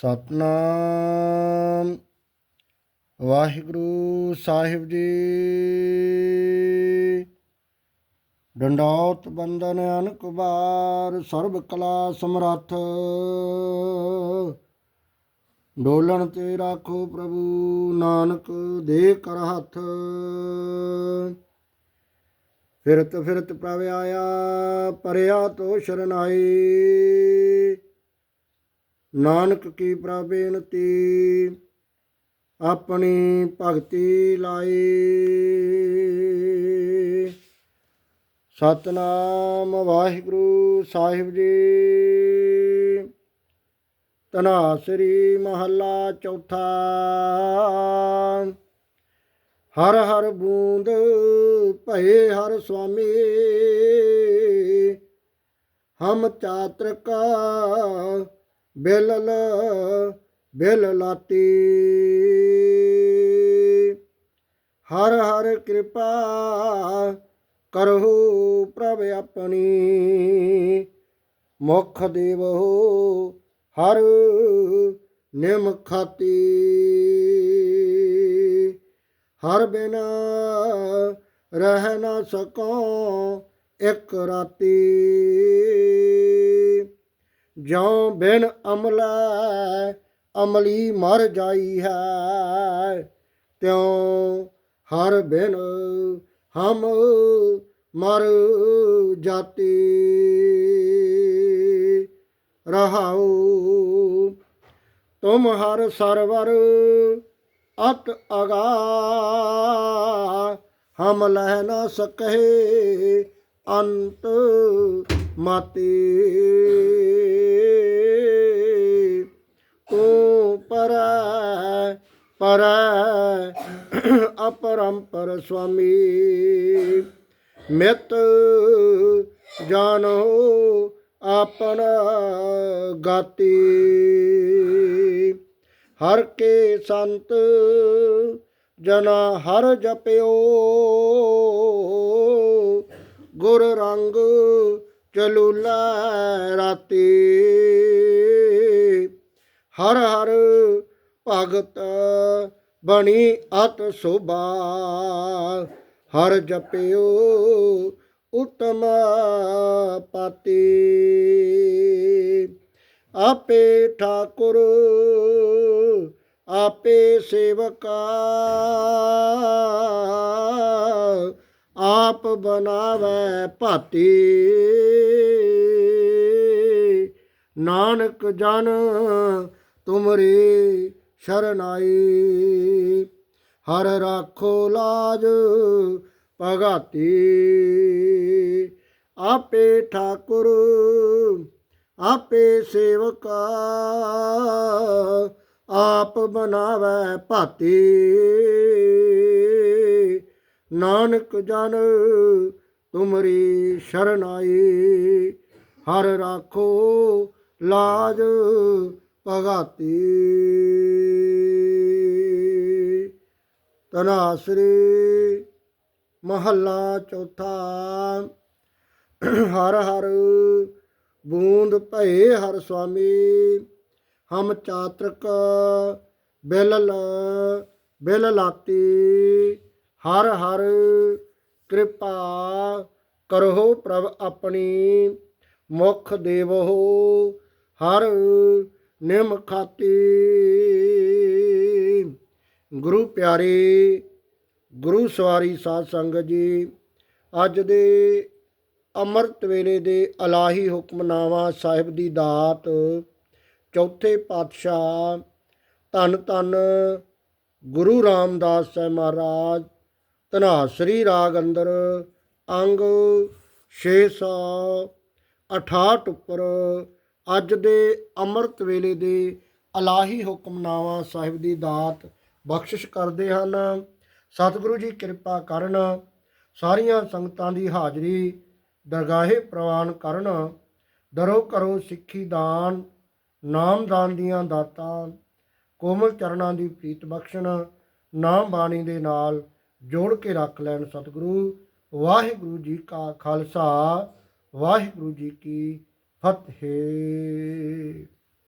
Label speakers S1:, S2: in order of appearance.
S1: ਸਤਨਾਮ। ਵਾਹਿਗੁਰੂ ਸਾਹਿਬ ਜੀ। ਡੰਡੌਤ ਬੰਦਨ ਅਨਕ ਬਾਰ ਸਰਬ ਕਲਾ ਸਮਰੱਥ। ਡੋਲਣ ਤੇ ਰਾਖੋ ਪ੍ਰਭੂ ਨਾਨਕ ਦੇ ਕਰ ਹੱਥ। ਫਿਰਤ ਫਿਰਤ ਪ੍ਰਭ ਆਇਆ, ਪਰਿਆ ਤੋ ਸ਼ਰਨਾਈ ਨਾਨਕ ਕੀ ਪ੍ਰਬੇਨਤੀ ਆਪਣੀ ਭਗਤੀ ਲਾਈ। ਸਤਨਾਮ ਵਾਹਿਗੁਰੂ ਸਾਹਿਬ ਜੀ। ਤਨਾਸਰੀ ਮਹੱਲਾ ਚੌਥਾ। ਹਰ ਹਰ ਬੂੰਦ ਭਏ ਹਰ ਸੁਆਮੀ। ਹਮ ਚਾਤਰਕਾ ਬੇਲਲ ਬੇਲ ਲਾਤੀ। ਹਰ ਹਰ ਕਿਰਪਾ ਕਰਹੁ ਪ੍ਰਭ ਆਪਣੀ। ਮੁਖ ਦੇਵੋ ਹਰ ਨਿਮ ਖਾਤੀ। ਹਰ ਬਿਨ ਰਹਿ ਨਾ ਸਕੋ ਇੱਕ ਰਾਤੀ। ਜਿਉ ਬਿਨ ਅਮਲਾ ਅਮਲੀ ਮਰ ਜਾਈ ਹੈ, ਤਿਉ ਹਰ ਬਿਨ ਹਮ ਮਰ ਜਾਤੀ। ਰਹਾਉ ਤੁਮ ਹਰ ਸਰਵਰ ਅਤ ਅਗਾ, ਹਮ ਲਹਿ ਨਾ ਸਕਹਿ ਅੰਤ ਮਾਤੀ। ਤੂੰ ਪਰ ਪਰ, ਅਪਰੰਪਰ ਸੁਆਮੀ। ਮਿਤ ਜਾਣੋ ਆਪਣਾ ਗਾਤੀ। ਹਰ ਕੇ ਸੰਤ ਜਨਾ ਹਰ ਜਪਿਓ। ਗੁਰ ਰੰਗ ਚਲੂਲਾ ਰਾਤੀ। ਹਰ ਹਰ ਭਗਤ ਬਣੀ ਅਤ ਸੁਭਾ ਹਰ ਜਪਿਓ ਉਤਮ ਪਾਤੀ। ਆਪੇ ਠਾਕੁਰ, ਆਪੇ ਸੇਵਕਾ। ਆਪ ਬਨਾਵੇ ਭਾਤੀ। ਨਾਨਕ ਜਨ ਤੁਮਰੀ ਸ਼ਰਨਾਈ ਹਰ ਰਾਖੋ ਲਾਜ ਭਗਾਤੀ। ਆਪੇ ਠਾਕੁਰ, ਆਪੇ ਸੇਵਕਾ, ਆਪ ਬਨਾਵੇ ਭਾਤੀ। ਨਾਨਕ ਜਨ, ਤੁਮਰੀ ਸ਼ਰਨਾਈ ਹਰ ਰਾਖੋ ਲਾਜ ਭਗਾਤੀ। ਤਨਾਸਰੀ ਮਹੱਲਾ ਚੌਥਾ। ਹਰ ਹਰ ਬੂੰਦ ਭਏ ਹਰ ਸੁਆਮੀ। ਹਮ ਚਾਤਰਕ ਬਿਲ ਬਿਲ ਲਾਤੀ। ਹਰ ਹਰ ਕਿਰਪਾ ਕਰੋ ਪ੍ਰਭ ਆਪਣੀ। ਮੁਖ ਦੇਵੋ ਹਰ ਨਿਮ ਖਾਤੀ। ਗੁਰੂ ਪਿਆਰੇ, ਗੁਰੂ ਸਵਾਰੀ ਸਾਧ ਸੰਗਤ ਜੀ, ਅੱਜ ਦੇ ਅੰਮ੍ਰਿਤ ਵੇਲੇ ਦੇ ਅਲਾਹੀ ਹੁਕਮਨਾਮਾ ਸਾਹਿਬ ਦੀ ਦਾਤ, ਚੌਥੇ ਪਾਤਸ਼ਾਹ ਧੰਨ ਧੰਨ ਗੁਰੂ ਰਾਮਦਾਸ ਸਾਹਿਬ ਮਹਾਰਾਜ ਧਨਾਸਰੀ ਰਾਗ ਅੰਦਰ ਅੰਗ 668 ਉੱਪਰ ਅੱਜ ਦੇ ਅੰਮ੍ਰਿਤ ਵੇਲੇ ਦੇ ਅਲਾਹੀ ਹੁਕਮਨਾਮਾ ਸਾਹਿਬ ਦੀ ਦਾਤ ਬਖਸ਼ਿਸ਼ ਕਰਦੇ ਹਨ। ਸਤਿਗੁਰੂ ਜੀ ਕਿਰਪਾ ਕਰਨ, ਸਾਰੀਆਂ ਸੰਗਤਾਂ ਦੀ ਹਾਜ਼ਰੀ ਦਰਗਾਹੇ ਪ੍ਰਵਾਨ ਕਰਨ। ਦਰੋ ਕਰੋ ਸਿੱਖੀ ਦਾਨ, ਨਾਮ ਦਾਨ ਦੀਆਂ ਦਾਤਾਂ, ਕੋਮਲ ਚਰਨਾਂ ਦੀ ਪ੍ਰੀਤ ਬਖਸ਼ਣ, ਨਾਮ ਬਾਣੀ ਦੇ ਨਾਲ ਜੋੜ ਕੇ ਰੱਖ ਲੈਣ ਸਤਿਗੁਰੂ। ਵਾਹਿਗੁਰੂ ਜੀ ਕਾ ਖਾਲਸਾ, ਵਾਹਿਗੁਰੂ ਜੀ ਕੀ ਫਤਿਹ